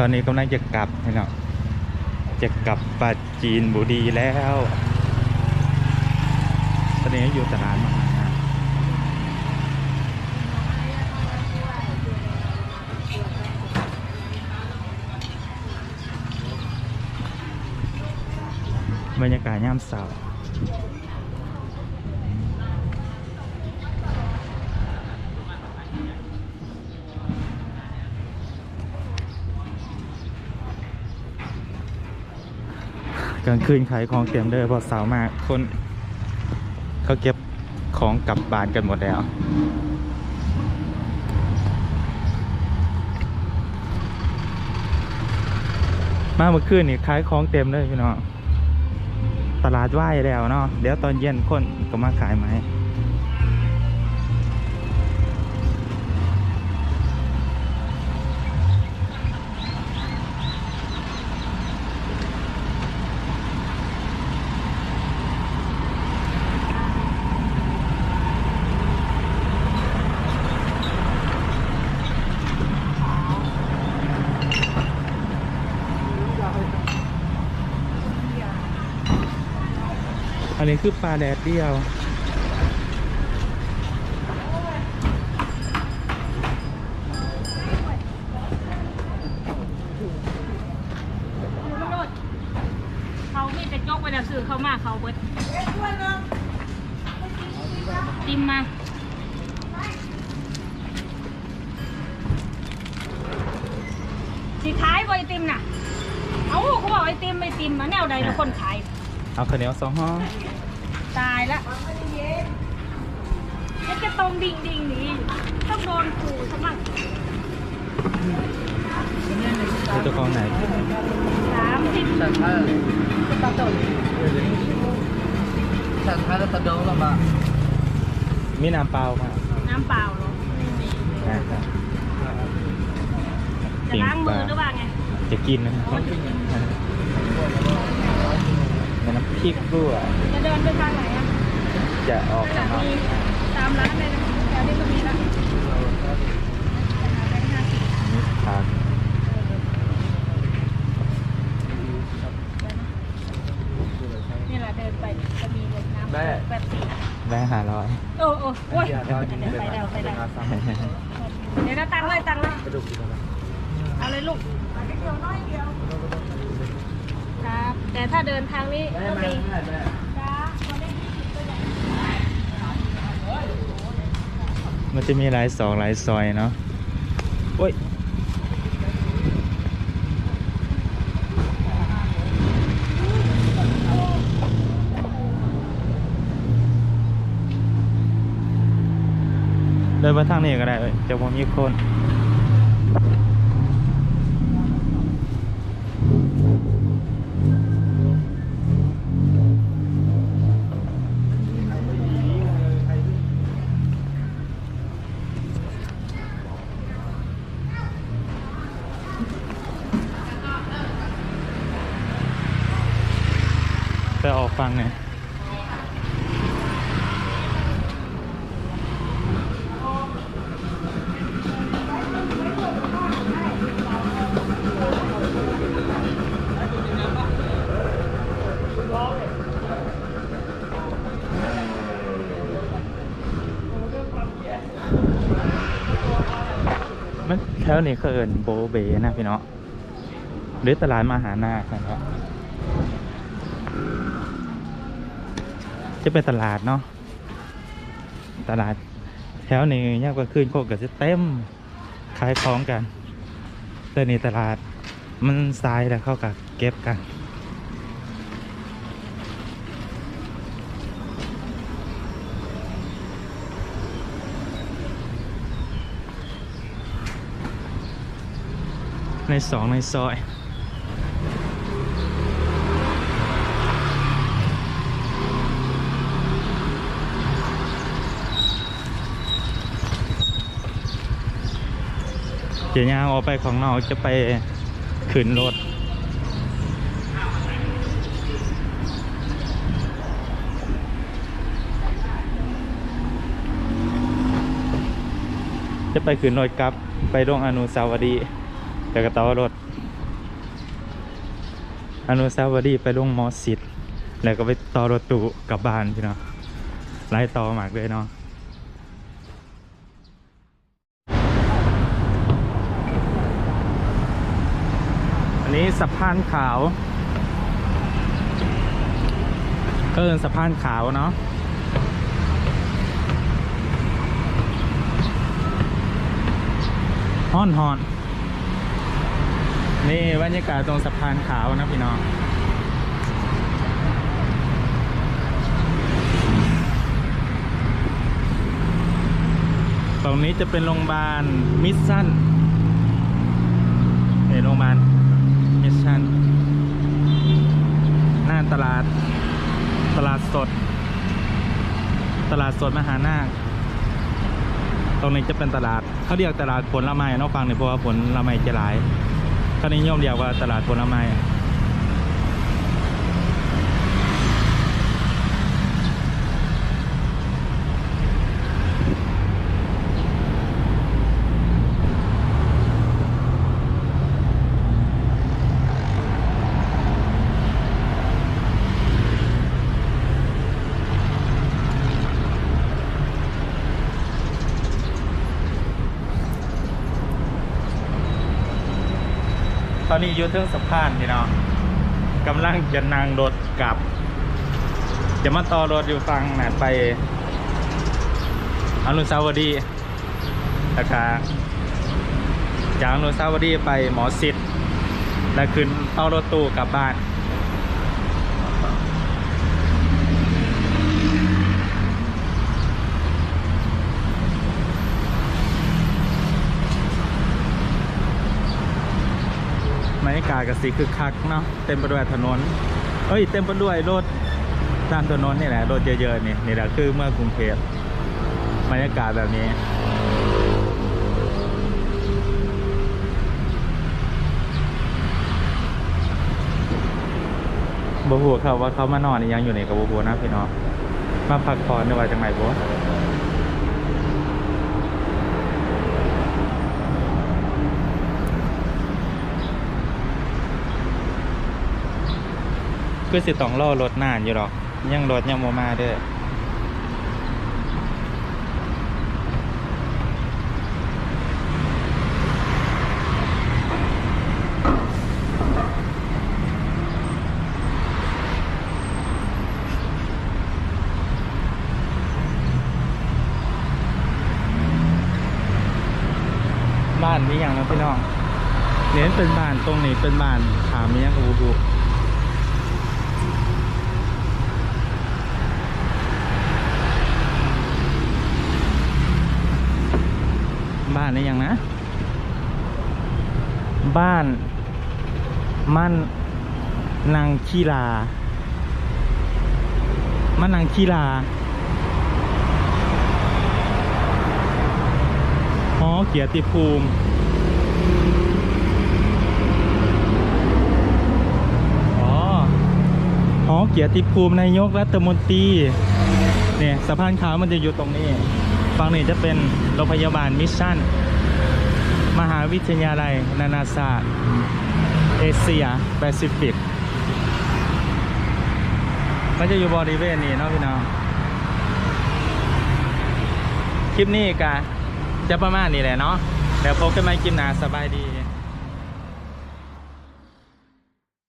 ตอนนี้กำลังจะกลับพี่น้องจะกลับปาจีนบุรีแล้ว ตอนนี้อยู่ตลาดมาบรรยากาศย่ามเสาร์ กลางคืนขายของเต็มเลยเพอเสาร์มากคนเขาเก็บของกลับบ้านกันหมดแล้วมาเมื่อคืนนี่ขายของเต็มเลยพี่น้องตลาดว่ายแล้วเนาะเดี๋ยวตอนเย็นคนก็มาขายไหม นนี้คือปลาแดดเดียว เขามีแต่จกไปแล้วซื้อเขามาเขาเบิดติมมาสิขายบ่ไอติมน่ะ เอาเขาบอกไอติมไอติมมาแนวใดทุกคนขาย เอาข้าวเหนียวสองห่อ ตายละแล้วจะตรงดิ่งดิ่งนี่ต้องโดนขู่สมัครคือตัวกองไหนสามสิบ Central Central Tadong lah mbak มีน้ำเปล่ามาน้ำเปล่าเหรอใช่ครับ จะล้างมือหรือเปล่าไง จะกินนะครับ พริกด้วยจะเดินไปทางไหนอะจะออกจะข้างนอกมีตามร้านเลยนะแถวนี้ก็มีนะนี่ผักนี่แหละเดินไปจะมีรถน้ำแบบสีแบงค์หาร้อยโอ้โอ้โอ้ยเดี๋ยวไปแล้วไปแล้วเดี๋ยวนะตังค์เลยตังค์เลยเอาเลยลูกครับ แต่ถ้าเดินทางนี้ก็มีจ้าคนได้ยี่สิบก็ได้มันจะมีหลายสองหลายซอยเนาะโอ้ยเดินมาทางนี้ก็ได้เอ้ยจะผมมีคน มันแถวนี้เขาเอินโบเบนะพี่เนาะหรือตลาดมหานาคนะครับจะเป็นตลาดเนาะตลาดแถวนี้ยากกว่าคืนโคกก็จะเต็มขายของกัน แต่นี่ตลาดมันทรายแล้วเข้ากับเก็บกัน ในสองในซอยเดี๋ยวยางออกไปของนอกจะไปขึ้นรถจะไปขึ้นรถกลับไปโรงอนุสาวรีย์ แต่ก็ต่อรถอนุสาวรีย์ไปลงมอสิทธิ์แล้วก็ไปต่อรถตู้กลับบ้านพี่เน้องไล่ต่อมากเลยเนาะอันนี้สะพานขาวก็เป็นสะพานขาวเนาะฮอนฮอน นี่บรรยากาศตรงสะพานขาวนะพี่น้องตรงนี้จะเป็นโรงพยาบาลมิสซันเนี่โรงพยาบาลมิสซันหน้าตลาด ตลาดสด ตลาดสดมหานาค ตรงนี้จะเป็นตลาด เขาเรียกตลาดผลไม้เนอกฟังเนี่ยเพราะว่าผลไม้จะหลาย ก็นิยมเรียกว่าตลาดผลไม้ ตอนนี้อยู่เทิงสะพานพี่น้องกำลังจะนั่งรถกลับ จะมาต่อรถอยู่ฝั่งนั้นไปอนุสาวรีย์นะคะจากอนุสาวรีย์ไปหมอสิทธิ์แล้วขึ้นต่อรถตู้กลับบ้าน ยากาศกสีคึกคักเนาะเต็มไปด้วยถนนเอ้ยเต็มไปด้วยรถตามถนนนี่แหละรถเยอะๆนี่นี่แหละคือเมื่อกรุงเทพบรรยากาศแบบนี้บหัวเขาว่าเขามานอนยังอยู่ในกับบัวนะพี่น้องมาพักผ่อนในว่าจังไหนบัว คือสิต้องรอรถนานอยู่หรอก ยังรถยังโมมาเด้อบ้านนี้อย่างนะพี่น้องเน้นเป็นบ้านตรงนี้เป็นบ้านถามมียังกับบูบู บ้านนี้ยังนะ บ้านมั่นนางคีลามันนางคีลาหอเกียรติภูมิอ๋อหอเกียรติภูมินายกรัฐมนตรีเนี่ยสะพานขาวมันจะอยู่ตรงนี้ ฝั่งนี้จะเป็นโรงพยาบาลมิชชั่น มหาวิทยาลัย นานาชาติเอเชียแปซิฟิกมันจะอยู่บริเวณนี้เนาะพี่น้อง คลิปนี้กะจะประมาณนี้แหละเนาะเดี๋ยวพบกันใหม่คลิปหน้าสบายดี